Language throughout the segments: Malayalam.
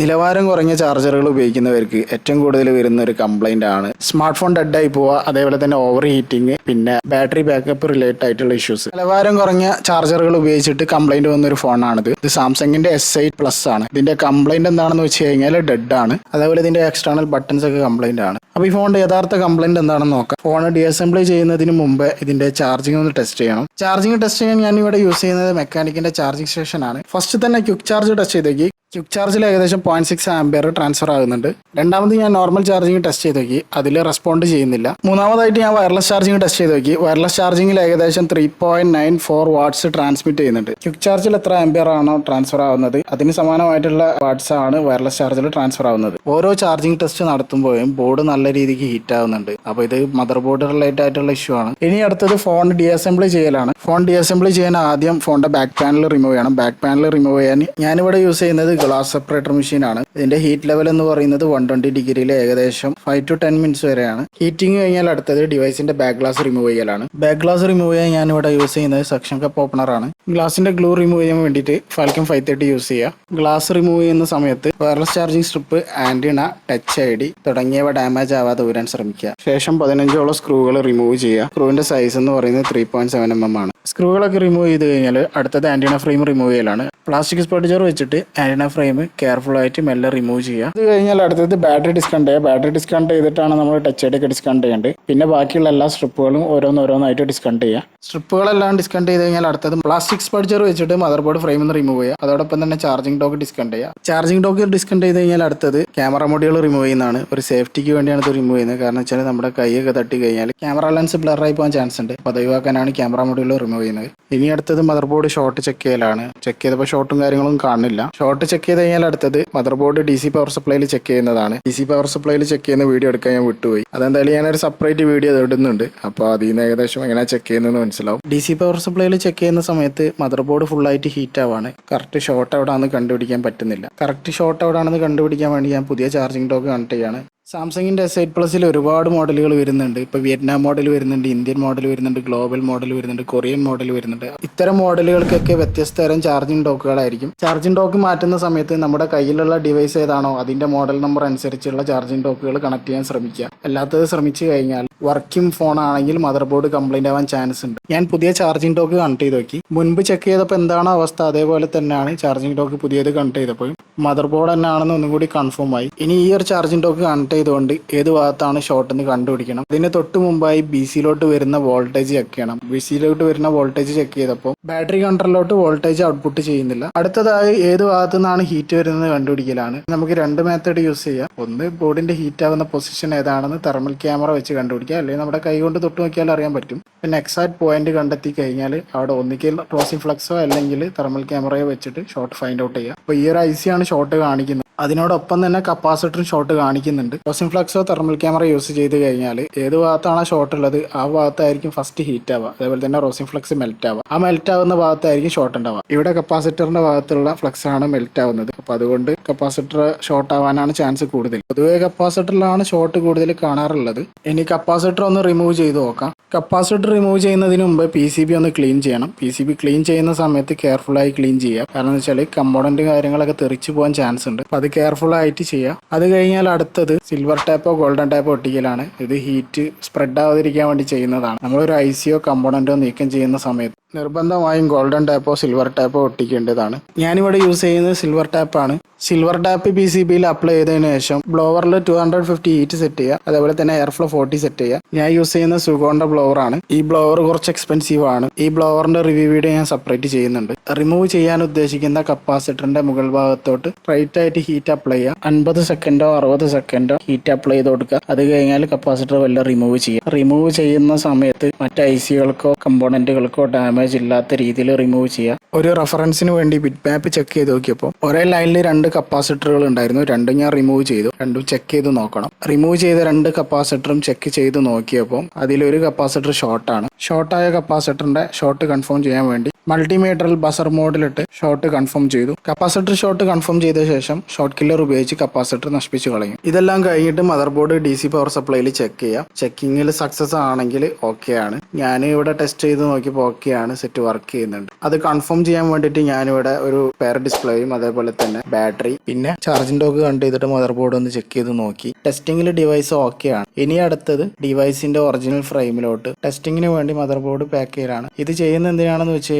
നിലവാരം കുറഞ്ഞ ചാർജറുകൾ ഉപയോഗിക്കുന്നവർക്ക് ഏറ്റവും കൂടുതൽ വരുന്ന ഒരു കംപ്ലൈന്റ് ആണ്. സ്മാർട്ട് ഫോൺ ഡെഡായി പോവുക അതേപോലെ തന്നെ ഓവർ ഹീറ്റിംഗ് പിന്നെ ബാറ്ററി ബാക്കപ്പ് റിലേറ്റഡ് ആയിട്ടുള്ള ഇഷ്യൂസ് നിലവാരം കുറഞ്ഞ ചാർജറുകൾ ഉപയോഗിച്ചിട്ട് കംപ്ലൈന്റ് വന്ന ഒരു ഫോണാണിത് ഇത് സാംസങ്ങിന്റെ എസ് എയ്റ്റ് പ്ലസ് ആണ്. ഇതിന്റെ കംപ്ലൈന്റ് എന്താണെന്ന് വെച്ച് കഴിഞ്ഞാൽ ഡെഡ് ആണ്. അതേപോലെ ഇതിന്റെ എക്സ്റ്റേണൽ ബട്ടൺസ് ഒക്കെ കംപ്ലൈന്റ് ആണ്. അപ്പോൾ ഈ ഫോണിന്റെ യഥാർത്ഥ കംപ്ലൈന്റ് എന്താണെന്ന് നോക്കാം. ഫോൺ ഡിഅസംബ്ലി ചെയ്യുന്നതിന് മുമ്പ് ഇതിന്റെ ചാർജിങ് ഒന്ന് ടെസ്റ്റ് ചെയ്യണം. ചാർജിങ് ടെസ്റ്റ് ചെയ്യാൻ ഞാൻ ഇവിടെ യൂസ് ചെയ്യുന്നത് മെക്കാനിക്കിന്റെ ചാർജിങ് സ്റ്റേഷൻ ആണ്. ഫസ്റ്റ് തന്നെ ക്വിക്ക് ചാർജ് ടെസ്റ്റ് ചെയ്ത് നോക്കി ക്വിക്ക് ചാർജിൽ ഏകദേശം പോയിന്റ് സിക്സ് ആംബിയർ ട്രാൻസ്ഫർ ആകുന്നുണ്ട്. രണ്ടാമത് ഞാൻ നോർമൽ ചാർജിങ് ടെസ്റ്റ് ചെയ്ത് നോക്കി. അതിൽ റെസ്പോണ്ട് ചെയ്യുന്നില്ല. മൂന്നാമതായിട്ട് ഞാൻ വയർലെസ് ചാർജിങ് ടെസ്റ്റ് ചെയ്ത് നോക്കി. വയർലെസ് ചാർജിങ്ങിൽ ഏകദേശം three point nine four watts transmit ചെയ്യുന്നുണ്ട്. ക്വിക്ക് ചാർജിൽ എത്ര ആംബിയർ ആണോ ട്രാൻസ്ഫർ ആവുന്നത് അതിന് സമാനമായിട്ടുള്ള വാട്ട്സ് ആണ് വയർലെസ് ചാർജിൽ ട്രാൻസ്ഫർ ആവുന്നത്. ഓരോ ചാർജിങ് ടെസ്റ്റ് നടത്തുമ്പോഴും ബോർഡ് നല്ല രീതിക്ക് ഹീറ്റ് ആവുന്നുണ്ട്. അപ്പോൾ ഇത് മദർ ബോർഡ് റിലേറ്റഡ് ആയിട്ടുള്ള ഇഷ്യൂ ആണ്. ഇനി അടുത്തത് ഫോൺ ഡിഅസംബ്ലി ചെയ്യലാണ്. ഫോൺ ഡിഅസംബ്ലി ചെയ്യാൻ ആദ്യം ഫോണിന്റെ ബാക്ക് പാനൽ റിമൂവ് ചെയ്യണം. ബാക്ക് പാനൽ റിമൂവ് ചെയ്യാൻ ഞാനിവിടെ യൂസ് ചെയ്യുന്നത് ഗ്ലാസ് സെപ്പറേറ്റർ മെഷീൻ ആണ്. ഇതിന്റെ ഹീറ്റ് ലെവൽ എന്ന് പറയുന്നത് വൺ ട്വന്റി ഡിഗ്രിയിൽ ഏകദേശം ഫൈവ് ടു ടെൻ മിനിറ്റ്സ് വരെയാണ്. ഹീറ്റിംഗ് കഴിഞ്ഞാൽ അടുത്തത് ഡിവൈസിന്റെ ബാക്ക് ഗ്ലാസ് റിമൂവ് ചെയ്യലാണ്. ബാക്ക് ഗ്ലാസ് റിമൂവ് ചെയ്യാൻ ഞാൻ ഇവിടെ യൂസ് ചെയ്യുന്നത് സെക്ഷൻ കപ്പ് ഓപ്പണർ ആണ്. ഗ്ലാസിന്റെ ഗ്ലൂ റിമൂവ് ചെയ്യാൻ വേണ്ടിയിട്ട് ഫാൽക്കൺ ഫൈവ് തേർട്ടി യൂസ് ചെയ്യുക. ഗ്ലാസ് റിമൂവ് ചെയ്യുന്ന സമയത്ത് wireless charging strip antenna touch I D തുടങ്ങിയവ ഡാമേജ് ആവാതെ ഊരാൻ ശ്രമിക്കുക. ശേഷം പതിനഞ്ചോളം സ്ക്രൂകൾ റിമൂവ് ചെയ്യുക. സ്ക്രൂവിന്റെ സൈസ് എന്ന് പറയുന്നത് three point seven M M ആണ്. സ്ക്രൂകളൊക്കെ റിമൂവ് ചെയ്ത് കഴിഞ്ഞാൽ അടുത്തത് ആന്റിന ഫ്രെയിം റിമൂവ് ചെയ്യലാണ്. പ്ലാസ്റ്റിക് സ്പെർട്ടിച്ചർ വെച്ചിട്ട് ആന്റിന ഫ്രെയിം കെയർഫുൾ ആയിട്ട് മെല്ലെ റിമൂവ് ചെയ്യുക. ഇത് കഴിഞ്ഞാൽ അടുത്തത് ബാറ്ററി ഡിസ്കണ്ട് ചെയ്യുക. ബാറ്ററി ഡിസ്കണ്ട് ചെയ്തിട്ടാണ് നമ്മൾ ടച്ച് ആയിട്ട് ഡിസ്കണ്ട് ചെയ്യേണ്ടത്. പിന്നെ ബാക്കിയുള്ള എല്ലാ സ്ട്രിപ്പുകളും ഓരോന്നോരോന്നായിട്ട് ഡിസ്കണ്ട് ചെയ്യുക. സ്ട്രിപ്പുകളെല്ലാം ഡിസ്കണ്ട് ചെയ്ത് കഴിഞ്ഞാൽ അടുത്തത് പ്ലാസ്റ്റിക് സ്പെർട്ടിച്ചർ വെച്ചിട്ട് മദർ ബോർഡ് ഫ്രെയിമിൽ നിന്ന് റിമൂവ് ചെയ്യുക. അതോടൊപ്പം തന്നെ ചാർജിംഗ് ഡോക്ക് ഡിസ്കണ്ട് ചെയ്യുക. ചാർജിംഗ് ഡോക്ക് ഡിസ്കണ്ട് ചെയ്ത് കഴിഞ്ഞാൽ അടുത്തത് ക്യാമറ മൊഡ്യൂൾ റിമൂവ് ചെയ്യുന്നതാണ്. ഒരു സേഫ്റ്റിക്ക് വേണ്ടിയാണ് ഇത് റിമൂവ് ചെയ്യുന്നത്. കാരണം വെച്ചാൽ നമ്മുടെ കൈയൊക്കെ തട്ടി കഴിഞ്ഞാൽ ക്യാമറ ലെൻസ് ബ്ലറായി പോകാൻ ചാൻസ് ഉണ്ട്. അപ്പോൾ അത് ഒഴിവാക്കാനാണ് ക്യാമറ മോഡുകൾ റിമൂവ് ചെയ്യുന്നത്. ഇനി അടുത്തത് മദർ ബോർഡ് ഷോർട്ട് ചെക്ക് ചെയ്യലാണ്. ചെക്ക് ചെയ്തപ്പോൾ ഷോർട്ടും കാര്യങ്ങളും കാണുന്നില്ല. ഷോർട്ട് ചെക്ക് ചെയ്ത് കഴിഞ്ഞാൽ അടുത്തത് motherboard D C power സപ്ലൈയിൽ ചെക്ക് ചെയ്യുന്നതാണ്. ഡി സി പവർ സപ്ലൈയിൽ ചെക്ക് ചെയ്യുന്ന വീഡിയോ എടുക്കാൻ ഞാൻ വിട്ടുപോയി. അതെന്തായാലും ഞാനൊരു സെപ്പറേറ്റ് വീഡിയോ ഇടുന്നുണ്ട്. അപ്പോൾ അതിൽ നിന്ന് ഏകദേശം എങ്ങനെയാണ് ചെക്ക് ചെയ്യുന്നതെന്ന് മനസ്സിലാവും. ഡി സി പവർ സപ്ലൈയിൽ ചെക്ക് ചെയ്യുന്ന സമയത്ത് മദർ ബോർഡ് ഫുള്ളായിട്ട് ഹീറ്റ് ആവാണ്. കറക്റ്റ് ഷോർട്ട് എവിടെയാണെന്ന് കണ്ടുപിടിക്കാൻ പറ്റുന്നില്ല. കറക്റ്റ് ഷോർട്ട് എവിടെയാണെന്ന് കണ്ടുപിടിക്കാൻ വേണ്ടി ഞാൻ പുതിയ ചാർജിങ് ടോക്ക് കണക്ട് ചെയ്യാണ്. സാംസങ്ങിന്റെ എസ് എയ്റ്റ് പ്ലസ്സിൽ ഒരുപാട് മോഡലുകൾ വരുന്നുണ്ട്. ഇപ്പോൾ വിയറ്റ്നാം മോഡൽ വരുന്നുണ്ട് ഇന്ത്യൻ മോഡൽ വരുന്നുണ്ട് ഗ്ലോബൽ മോഡൽ വരുന്നുണ്ട് കൊറിയൻ മോഡൽ വരുന്നുണ്ട്. ഇത്തരം മോഡലുകൾക്കൊക്കെ വ്യത്യസ്ത തരം ചാർജിങ് ഡോക്കുകളായിരിക്കും ചാർജിങ് ഡോക്ക് മാറ്റുന്ന സമയത്ത് നമ്മുടെ കയ്യിലുള്ള ഡിവൈസ് ഏതാണോ അതിന്റെ മോഡൽ നമ്പർ അനുസരിച്ചുള്ള ചാർജിങ് ഡോക്കുകൾ കണക്ട് ചെയ്യാൻ ശ്രമിക്കുക. അല്ലാത്തത് ശ്രമിച്ചു കഴിഞ്ഞാൽ വർക്കിംഗ് ഫോൺ ആണെങ്കിൽ മദർ ബോർഡ് കംപ്ലൈന്റ് ആവാൻ ചാൻസ് ഉണ്ട്. ഞാൻ പുതിയ ചാർജിങ് ഡോക്ക് കണക്ട് ചെയ്ത് നോക്കി. മുൻപ് ചെക്ക് ചെയ്തപ്പോൾ എന്താണ് അവസ്ഥ അതേപോലെ തന്നെയാണ് ചാർജിങ് ഡോക്ക് പുതിയത് കണക്ട് ചെയ്തപ്പോൾ മദർ ബോർഡ് തന്നെയാണെന്ന് ഒന്നും കൂടി കൺഫേം ആയി. ഇനി ഈ ഒരു ചാർജിങ് ഡോക്ക് കണക്ട് ചെയ്തുകൊണ്ട് ഏത് ഭാഗത്താണ് ഷോർട്ട് എന്ന് കണ്ടുപിടിക്കണം. അതിന് തൊട്ട് മുമ്പായി ബി സിയിലോട്ട് വരുന്ന വോൾട്ടേജ് ചെക്ക് ചെയ്യണം. ബി സിയിലോട്ട് വരുന്ന വോൾട്ടേജ് ചെക്ക് ചെയ്തപ്പോൾ ബാറ്ററി കൺട്രോളിലോട്ട് വോൾട്ടേജ് ഔട്ട്പുട്ട് ചെയ്യുന്നില്ല. അടുത്തതായി ഏത് ഭാഗത്തു നിന്നാണ് ഹീറ്റ് വരുന്നത് കണ്ടുപിടിക്കലാണ്. നമുക്ക് രണ്ട് മെത്തേഡ് യൂസ് ചെയ്യാം. ഒന്ന് ബോർഡിന്റെ ഹീറ്റ് ആകുന്ന പൊസിഷൻ ഏതാണെന്ന് തെർമൽ ക്യാമറ വെച്ച് കണ്ടുപിടിക്കുക. അല്ലെങ്കിൽ നമ്മുടെ കൈ കൊണ്ട് തൊട്ട് നോക്കിയാൽ അറിയാൻ പറ്റും. പിന്നെ എക്സാക്ട് പോയിന്റ് കണ്ടെത്തി കഴിഞ്ഞാൽ അവിടെ ഒന്നിക്കൽ ക്രോസിംഗ് ഫ്ലക്സോ അല്ലെങ്കിൽ തെർമൽ ക്യാമറയോ വെച്ചിട്ട് ഷോർട്ട് ഫൈൻഡ് ഔട്ട് ചെയ്യുക അപ്പോൾ ഈ ഒരു ഐ ആണ് ഷോർട്ട് കാണിക്കുന്നത്. അതിനോടൊപ്പം തന്നെ കപ്പാസിറ്ററും ഷോട്ട് കാണിക്കുന്നുണ്ട്. റോസിംഗ് ഫ്ലക്സോ തെർമൽ ക്യാമറ യൂസ് ചെയ്ത് കഴിഞ്ഞാൽ ഏത് ഭാഗത്താണ് ഷോട്ട് ഉള്ളത് ആ ഭാഗത്തായിരിക്കും ഫസ്റ്റ് ഹീറ്റ് ആവുക. അതേപോലെ തന്നെ റോസിംഗ് ഫ്ലക്സ് മെൽറ്റ് ആവുക. ആ മെൽറ്റ് ആവുന്ന ഭാഗത്തായിരിക്കും ഷോർട്ട് ഉണ്ടാവുക. ഇവിടെ കപ്പാസിറ്ററിന്റെ ഭാഗത്തുള്ള ഫ്ലക്സ് ആണ് മെൽറ്റ് ആവുന്നത്. അപ്പോൾ അതുകൊണ്ട് കപ്പാസിറ്റർ ഷോർട്ട് ആവാനാണ് ചാൻസ് കൂടുതൽ. പൊതുവേ കപ്പാസിറ്ററിലാണ് ഷോർട്ട് കൂടുതൽ കാണാറുള്ളത്. ഇനി കപ്പാസിറ്റർ ഒന്ന് റിമൂവ് ചെയ്ത് നോക്കാം. കപ്പാസിറ്റർ റിമൂവ് ചെയ്യുന്നതിന് മുമ്പ് പി സി ബി ഒന്ന് ക്ലീൻ ചെയ്യണം. പി സി ബി ക്ലീൻ ചെയ്യുന്ന സമയത്ത് കെയർഫുൾ ആയി ക്ലീൻ ചെയ്യുക. കാരണം എന്ന് വെച്ചാൽ കമ്പോണന്റ് കാര്യങ്ങളൊക്കെ തെറിച്ചു പോകാൻ ചാൻസ് ഉണ്ട്. അത് ആയിട്ട് ചെയ്യുക അത് കഴിഞ്ഞാൽ അടുത്തത് സിൽവർ ടാപ്പോ ഗോൾഡൻ ടാപ്പോ ഒട്ടിക്കലാണ്. ഇത് ഹീറ്റ് സ്പ്രെഡ് ആവാതിരിക്കാൻ വേണ്ടി ചെയ്യുന്നതാണ്. നമ്മളൊരു ഐ സിയോ കമ്പോണന്റോ നീക്കം ചെയ്യുന്ന സമയത്ത് നിർബന്ധമായും ഗോൾഡൻ ടാപ്പോ സിൽവർ ടാപ്പോ ഒട്ടിക്കേണ്ടതാണ്. ഞാനിവിടെ യൂസ് ചെയ്യുന്നത് സിൽവർ ടാപ്പാണ് സിൽവർ ടാപ്പ് പി സി ബിയിൽ അപ്ലൈ ചെയ്തതിനു ശേഷം ബ്ലോവറിൽ two hundred fifty heat set ചെയ്യുക. അതേപോലെ തന്നെ എയർ ഫ്ലോ ഫോർട്ടി സെറ്റ് ചെയ്യുക. ഞാൻ യൂസ് ചെയ്യുന്ന സുഗോണ്ട ബ്ലോവർ ആണ്. ഈ ബ്ലോവർ കുറച്ച് എക്സ്പെൻസീവ് ആണ്. ഈ ബ്ലോവറിന്റെ റിവ്യൂ വീഡിയോ ഞാൻ സെപ്പറേറ്റ് ചെയ്യുന്നുണ്ട്. റിമൂവ് ചെയ്യാൻ ഉദ്ദേശിക്കുന്ന കപ്പാസിറ്ററിന്റെ മുകൾ ഭാഗത്തോട്ട് റൈറ്റ് ആയിട്ട് ഹീറ്റ് അപ്ലൈ ചെയ്യുക. അൻപത് സെക്കൻഡോ അറുപത് സെക്കൻഡോ ഹീറ്റ് അപ്ലൈ ചെയ്ത് കൊടുക്കുക. അത് കഴിഞ്ഞാൽ കപ്പാസിറ്റർ വല്ല റിമൂവ് ചെയ്യുക. റിമൂവ് ചെയ്യുന്ന സമയത്ത് മറ്റ് ഐ സികൾക്കോ കമ്പോണന്റുകൾക്കോ ഡാമേജ് ഇല്ലാത്ത രീതിയിൽ റിമൂവ് ചെയ്യുക. ഒരു റെഫറൻസിന് വേണ്ടി ബിറ്റ് മാപ്പ് ചെക്ക് ചെയ്ത് നോക്കിയപ്പോൾ ഒരേ ലൈനിൽ രണ്ട് കപ്പാസിറ്ററുകൾ ഉണ്ടായിരുന്നു രണ്ടും ഞാൻ റിമൂവ് ചെയ്തു. രണ്ടും ചെക്ക് ചെയ്ത് നോക്കണം. റിമൂവ് ചെയ്ത രണ്ട് കപ്പാസിറ്ററും ചെക്ക് ചെയ്ത് നോക്കിയപ്പോൾ അതിലൊരു കപ്പാസിറ്റർ ഷോർട്ടാണ് ഷോർട്ടായ കപ്പാസിറ്ററിന്റെ ഷോർട്ട് കൺഫേം ചെയ്യാൻ വേണ്ടി മൾട്ടിമീറ്ററിൽ ബസർ മോഡിലിട്ട് ഷോട്ട് കൺഫേം ചെയ്തു. കപ്പാസിറ്റർ ഷോട്ട് കൺഫേം ചെയ്ത ശേഷം ഷോർട്ട് കില്ലർ ഉപയോഗിച്ച് കപ്പാസിറ്റർ നശിപ്പിച്ചു കളയും ഇതെല്ലാം കഴിഞ്ഞിട്ട് motherboard D C power സപ്ലൈയിൽ ചെക്ക് ചെയ്യാം ചെക്കിങ്ങിൽ സക്സസ് ആണെങ്കിൽ ഓക്കെ ആണ്. ഞാൻ ഇവിടെ ടെസ്റ്റ് ചെയ്ത് നോക്കിയപ്പോൾ ഓക്കെ ആണ്. സെറ്റ് വർക്ക് ചെയ്യുന്നുണ്ട്. അത് കൺഫേം ചെയ്യാൻ വേണ്ടിയിട്ട് ഞാനിവിടെ ഒരു പെയർ ഡിസ്പ്ലേയും അതേപോലെ തന്നെ ബാറ്ററി പിന്നെ ചാർജിംഗ് ഡോക്ക് കണ്ട് ചെയ്തിട്ട് മദർ ബോർഡ് ഒന്ന് ചെക്ക് ചെയ്ത് നോക്കി. ടെസ്റ്റിംഗിൽ ഡിവൈസ് ഓക്കെ ആണ്. ഇനി അടുത്തത് ഡിവൈസിന്റെ ഒറിജിനൽ ഫ്രെയിമിലോട്ട് ടെസ്റ്റിങ്ങിന് വേണ്ടി മദർ ബോർഡ് പാക്ക് ചെയ്യലാണ്. ഇത് ചെയ്യുന്ന എന്തിനാണെന്ന് വെച്ച്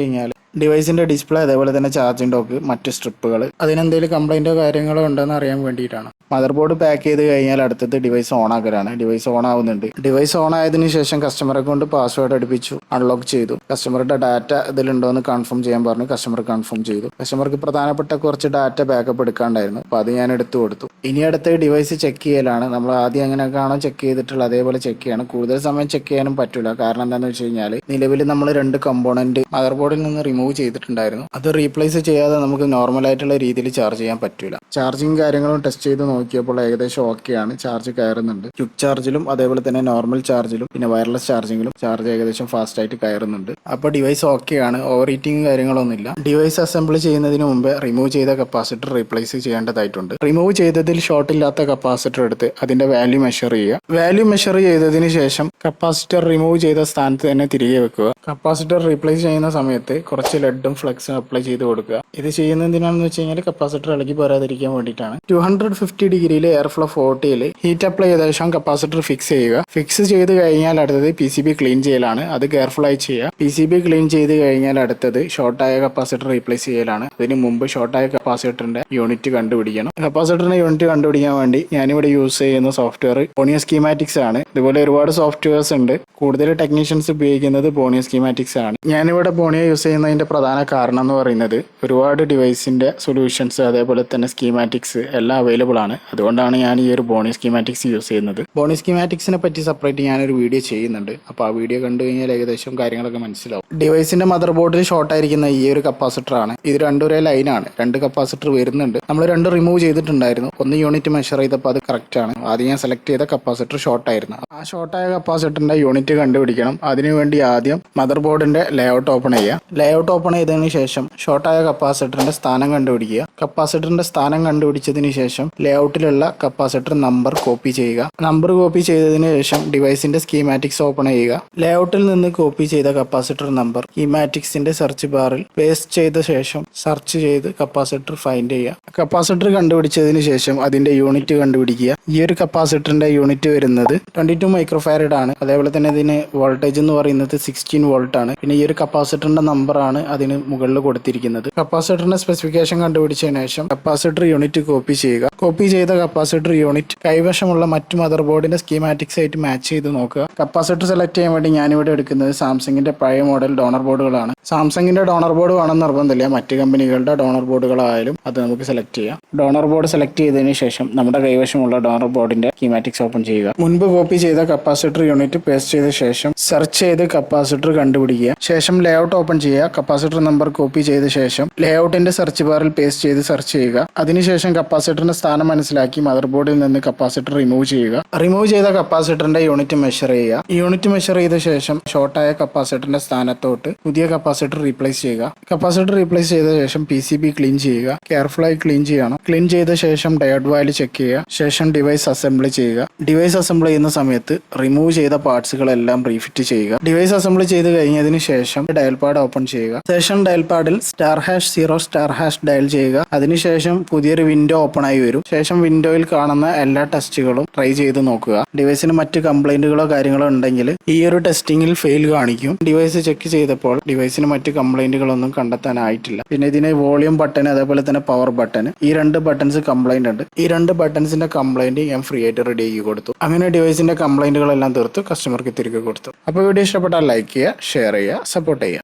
ഡിവൈസിന്റെ ഡിസ്പ്ലേ അതേപോലെ തന്നെ ചാർജിംഗ് ഡോക്ക് മറ്റ് സ്ട്രിപ്പുകൾ അതിനെന്തെങ്കിലും കംപ്ലൈന്റോ കാര്യങ്ങളോ ഉണ്ടോയെന്ന് അറിയാൻ വേണ്ടിയിട്ടാണ്. മദർ ബോർഡ് പാക്ക് ചെയ്ത് കഴിഞ്ഞാൽ അടുത്തത് ഡിവൈസ് ഓൺ ആക്കലാണ് ഡിവൈസ് ഓൺ ആവുന്നുണ്ട് ഡിവൈസ് ഓൺ ആയതിനു ശേഷം കസ്റ്റമറെ കൊണ്ട് പാസ്വേഡ് അടുപ്പിച്ചു. അൺലോക്ക് ചെയ്തു. കസ്റ്റമറുടെ ഡാറ്റ ഇതിലുണ്ടോ എന്ന് കൺഫേം ചെയ്യാൻ പറഞ്ഞു. കസ്റ്റമർ കൺഫേം ചെയ്തു. കസ്റ്റമർക്ക് പ്രധാനപ്പെട്ട കുറച്ച് ഡാറ്റ ബാക്കപ്പ് എടുക്കാണ്ടായിരുന്നു. അപ്പോൾ അത് ഞാൻ എടുത്തു കൊടുത്തു. ഇനി അടുത്ത ഡിവൈസ് ചെക്ക് ചെയ്യലാണ്. നമ്മൾ ആദ്യം എങ്ങനെയൊക്കെയാണോ ചെക്ക് ചെയ്തിട്ടുള്ളത് അതേപോലെ ചെക്ക് ചെയ്യണം. കൂടുതൽ സമയം ചെക്ക് ചെയ്യാനും പറ്റില്ല കാരണം എന്താണെന്ന് വെച്ച് കഴിഞ്ഞാൽ നിലവിൽ നമ്മൾ രണ്ട് കമ്പോണന്റ് മദർ ബോർഡിൽ നിന്ന് റിമൂവ് ചെയ്തിട്ടുണ്ടായിരുന്നു. അത് റീപ്ലേസ് ചെയ്യാതെ നമുക്ക് നോർമൽ ആയിട്ടുള്ള രീതിയിൽ ചാർജ് ചെയ്യാൻ പറ്റില്ല ചാർജിങ് കാര്യങ്ങളും ടെസ്റ്റ് ചെയ്ത് നോക്കിയപ്പോൾ ഏകദേശം ഓക്കെയാണ്. ചാർജ് കയറുന്നുണ്ട്. ക്വിക്ക് ചാർജിലും അതേപോലെ തന്നെ നോർമൽ ചാർജിലും പിന്നെ വയർലെസ് ചാർജിങ്ങിലും ചാർജ് ഏകദേശം ഫാസ്റ്റ് ആയിട്ട് കയറുന്നുണ്ട്. അപ്പോൾ ഡിവൈസ് ഓക്കെയാണ്. ഓവർ ഹീറ്റിംഗ് കാര്യങ്ങളൊന്നുമില്ല. ഡിവൈസ് അസംബിൾ ചെയ്യുന്നതിന് മുമ്പ് റിമൂവ് ചെയ്ത കപ്പാസിറ്റർ റീപ്ലേസ് ചെയ്യേണ്ടതായിട്ടുണ്ട്. റിമൂവ് ചെയ്തതിൽ ഷോർട്ട് ഇല്ലാത്ത കപ്പാസിറ്റർ എടുത്ത് അതിന്റെ വാല്യൂ മെഷർ ചെയ്യുക. വാല്യൂ മെഷർ ചെയ്തതിന് ശേഷം കപ്പാസിറ്റർ റിമൂവ് ചെയ്ത സ്ഥാനത്ത് തന്നെ തിരികെ വെക്കുക. കപ്പാസിറ്റർ റീപ്ലേസ് ചെയ്യുന്ന സമയത്ത് കുറച്ച് ലെഡും ഫ്ലക്സും അപ്ലൈ ചെയ്ത് കൊടുക്കുക. ഇത് ചെയ്യുന്നത് എന്തിനാണെന്ന് വെച്ച് കഴിഞ്ഞാൽ കപ്പാസിറ്റർ ഇളകി പോരാതിരിക്കാൻ വേണ്ടിയിട്ടാണ്. ടു ഹൺഡ്രഡ് ഫിഫ്റ്റി ഡിഗ്രിയിൽ എയർ ഫ്ലോ ഫോർട്ടിയിൽ ഹീറ്റ് അപ്ലൈ ചെയ്ത ശേഷം കപ്പാസിറ്റർ ഫിക്സ് ചെയ്യുക. ഫിക്സ് ചെയ്ത് കഴിഞ്ഞാൽ അടുത്തത് പി സി ബി ക്ലീൻ ചെയ്യലാണ്. അത് കെയർഫുൾ ആയി ചെയ്യുക പി സി ബി ക്ലീൻ ചെയ്ത് കഴിഞ്ഞാൽ അടുത്തത് ഷോർട്ടായ കപ്പാസിറ്റർ റീപ്ലേസ് ചെയ്യലാണ്. അതിന് മുമ്പ് ഷോർട്ടായ കപ്പാസിറ്ററിന്റെ യൂണിറ്റ് കണ്ടുപിടിക്കണം. കപ്പാസിറ്ററിന്റെ യൂണിറ്റ് കണ്ടുപിടിക്കാൻ വേണ്ടി ഞാനിവിടെ യൂസ് ചെയ്യുന്ന സോഫ്റ്റ്വെയർ പോണിയ സ്കീമാറ്റിക്സ് ആണ്. ഇതുപോലെ ഒരുപാട് സോഫ്റ്റ്വെയർസ് ഉണ്ട്. കൂടുതൽ ടെക്നീഷ്യൻസ് ഉപയോഗിക്കുന്നത് പോണിയ സ്കീമാറ്റിക്സ് ആണ്. ഞാനിവിടെ പോണിയ യൂസ് ചെയ്യുന്നതിന്റെ പ്രധാന കാരണം എന്ന് പറയുന്നത് ഒരുപാട് ഡിവൈസിന്റെ സൊല്യൂഷൻസ് അതേപോലെ തന്നെ സ്കീമാറ്റിക്സ് എല്ലാം അവൈലബിൾ ആണ്. അതുകൊണ്ടാണ് ഞാൻ ഈ ഒരു ബോണി സ്കീമാറ്റിക്സ് യൂസ് ചെയ്യുന്നത്. ബോണി സ്കീമാറ്റിക്സിനെ പറ്റി സെപ്പറേറ്റ് ഞാനൊരു വീഡിയോ ചെയ്യുന്നുണ്ട്. അപ്പോൾ ആ വീഡിയോ കണ്ടു കഴിഞ്ഞാൽ ഏകദേശം കാര്യങ്ങളൊക്കെ മനസ്സിലാവും. ഡിവൈസിന്റെ മദർ ബോർഡിൽ ഷോർട്ട് ആയിരിക്കുന്ന ഈ ഒരു കപ്പാസിറ്റർ ആണ്. ഇത് രണ്ടും ഒരേ ലൈനാണ് രണ്ട് കപ്പാസിറ്റർ വരുന്നുണ്ട്. നമ്മൾ രണ്ട് റിമൂവ് ചെയ്തിട്ടുണ്ടായിരുന്നു. ഒന്ന് യൂണിറ്റ് മെഷർ ചെയ്തപ്പോൾ അത് കറക്റ്റ് ആണ്. ആദ്യം ഞാൻ സെലക്ട് ചെയ്ത കപ്പാസിറ്റർ ഷോർട്ട് ആയിരുന്നു. ആ ഷോർട്ടായ കപ്പാസിറ്ററിന്റെ യൂണിറ്റ് കണ്ടുപിടിക്കണം. അതിനുവേണ്ടി ആദ്യം മദർ ബോർഡിന്റെ ലേഔട്ട് ഓപ്പൺ ചെയ്യുക ലേഔട്ട് ഓപ്പൺ ചെയ്തതിന് ശേഷം ഷോർട്ടായ കപ്പാസിറ്ററിന്റെ സ്ഥാനം കണ്ടുപിടിക്കുക. കപ്പാസിറ്ററിന്റെ സ്ഥാനം കണ്ടുപിടിച്ചതിന് ശേഷം ലേഔട്ടിലുള്ള കപ്പാസിറ്റർ നമ്പർ കോപ്പി ചെയ്യുക. നമ്പർ കോപ്പി ചെയ്തതിന് ശേഷം ഡിവൈസിന്റെ സ്കീമാറ്റിക്സ് ഓപ്പൺ ചെയ്യുക. ലേഔട്ടിൽ നിന്ന് കോപ്പി ചെയ്ത കപ്പാസിറ്റർ നമ്പർ സ്കീമാറ്റിക്സിന്റെ സെർച്ച് ബാറിൽ പേസ്റ്റ് ചെയ്ത ശേഷം സെർച്ച് ചെയ്ത് കപ്പാസിറ്റർ ഫൈൻഡ് ചെയ്യുക. കപ്പാസിറ്റർ കണ്ടുപിടിച്ചതിന് ശേഷം അതിന്റെ യൂണിറ്റ് കണ്ടുപിടിക്കുക. ഈ ഒരു കപ്പാസിറ്ററിന്റെ യൂണിറ്റ് വരുന്നത് ട്വന്റി ടു മൈക്രോഫാരഡ് ആണ്. അതേപോലെ തന്നെ ഇതിന് വോൾട്ടേജ് എന്ന് പറയുന്നത് സിക്സ്റ്റീൻ വോൾട്ട് ആണ്. പിന്നെ ഈ ഒരു കപ്പാസിറ്ററിന്റെ നമ്പർ ആണ് അതിന് മുകളിൽ കൊടുത്തിരിക്കുന്നത്. കപ്പാസിറ്ററിന്റെ സ്പെസിഫിക്കേഷൻ കണ്ടുപിടിച്ചതിന് ശേഷം കപ്പാസിറ്റർ യൂണിറ്റ് കോപ്പി ചെയ്യുക. കോപ്പി ചെയ്ത കപ്പാസിറ്റർ യൂണിറ്റ് കൈവശമുള്ള മറ്റു മദർ ബോർഡിന്റെ സ്കീമാറ്റിക്സ് ആയിട്ട് മാച്ച് ചെയ്ത് നോക്കുക. കപ്പാസിറ്റർ സെലക്ട് ചെയ്യാൻ വേണ്ടി ഞാനിവിടെ എടുക്കുന്നത് സാംസങ്ങിന്റെ പഴയ മോഡൽ ഡോണർ ബോർഡുകളാണ് സാംസങ്ങിന്റെ ഡോണർ ബോർഡ് വേണമെന്ന് നിർബന്ധമില്ല. മറ്റ് കമ്പനികളുടെ ഡോണർ ബോർഡുകളായാലും അത് നമുക്ക് സെലക്ട് ചെയ്യാം. ഡോണർ ബോർഡ് സെലക്ട് ചെയ്തതിന് ശേഷം നമ്മുടെ കൈവശമുള്ള ഡോണർ ബോർഡിന്റെ സ്കീമാറ്റിക്സ് ഓപ്പൺ ചെയ്യുക. മുൻപ് കോപ്പി ചെയ്ത കപ്പാസിറ്റർ യൂണിറ്റ് പേസ്റ്റ് ചെയ്ത ശേഷം സെർച്ച് ചെയ്ത് കപ്പാസിറ്റർ കണ്ടുപിടിക്കുക. ശേഷം ലേഔട്ട് ഓപ്പൺ ചെയ്യുക. കപ്പാസിറ്റർ നമ്പർ കോപ്പി ചെയ്ത ശേഷം ലേഔട്ടിന്റെ സെർച്ച് ബാറിൽ പേസ്റ്റ് ചെയ്ത് സെർച്ച് ചെയ്യുക. അതിനുശേഷം കപ്പാസിറ്ററിന്റെ സ്ഥാനം മനസ്സിലാക്കി മദർ ബോർഡിൽ നിന്ന് കപ്പാസിറ്റർ റിമൂവ് ചെയ്യുക. റിമൂവ് ചെയ്ത കപ്പാസിറ്ററിന്റെ യൂണിറ്റ് മെഷർ ചെയ്യുക. യൂണിറ്റ് മെഷർ ചെയ്ത ശേഷം ഷോർട്ടായ കപ്പാസിറ്ററിന്റെ സ്ഥാനത്തോട്ട് പുതിയ കപ്പാസിറ്റർ റീപ്ലേസ് ചെയ്യുക. കപ്പാസിറ്റർ റീപ്ലേസ് ചെയ്ത ശേഷം പി സി ബി ക്ലീൻ ചെയ്യുക. കെയർഫുള്ളായി ക്ലീൻ ചെയ്യണം. ക്ലീൻ ചെയ്ത ശേഷം ഡയോഡ് വാൽ ചെക്ക് ചെയ്യുക. ശേഷം ഡിവൈസ് അസംബിൾ ചെയ്യുക. ഡിവൈസ് അസംബിൾ ചെയ്യുന്ന സമയത്ത് റിമൂവ് ചെയ്ത പാർട്സുകളെല്ലാം റീഫിറ്റ് ചെയ്യുക. ഡിവൈസ് അസംബിൾ ചെയ്ത് കഴിഞ്ഞതിന് ശേഷം ഡയൽ പാഡ് ഓപ്പൺ ചെയ്യുക. ശേഷം ഡയൽ പാഡിൽ star hash zero star hash dial ചെയ്യുക. അതിനുശേഷം പുതിയൊരു വിൻഡോ ഓപ്പൺ ആയി വരും. ശേഷം വിൻഡോയിൽ കാണുന്ന എല്ലാ ടെസ്റ്റുകളും ട്രൈ ചെയ്ത് നോക്കുക. ഡിവൈസിന് മറ്റ് കംപ്ലൈന്റുകളോ കാര്യങ്ങളോ ഉണ്ടെങ്കിൽ ഈ ഒരു ടെസ്റ്റിംഗിൽ ഫെയിൽ കാണിക്കും. ഡിവൈസ് ചെക്ക് ചെയ്തപ്പോൾ ഡിവൈസിന് മറ്റ് കംപ്ലൈന്റുകളൊന്നും കണ്ടെത്താനായിട്ടില്ല. പിന്നെ ഇതിന് വോളിയം ബട്ടൺ അതേപോലെ തന്നെ പവർ ബട്ടൺ ഈ രണ്ട് ബട്ടൺസ് കംപ്ലൈന്റ് ഉണ്ട്. ഈ രണ്ട് ബട്ടൺസിന്റെ കംപ്ലൈന്റ് ഞാൻ ഫ്രീ ആയിട്ട് റെഡി ആക്കി കൊടുത്തു. അങ്ങനെ ഡിവൈസിന്റെ കംപ്ലൈന്റുകളെല്ലാം തീർത്തു കസ്റ്റമർക്ക് തിരികെ കൊടുത്തു. അപ്പോൾ വീഡിയോ ഇഷ്ടപ്പെട്ടാൽ ലൈക്ക് ചെയ്യുക ഷെയർ ചെയ്യുക സപ്പോർട്ട് ചെയ്യുക.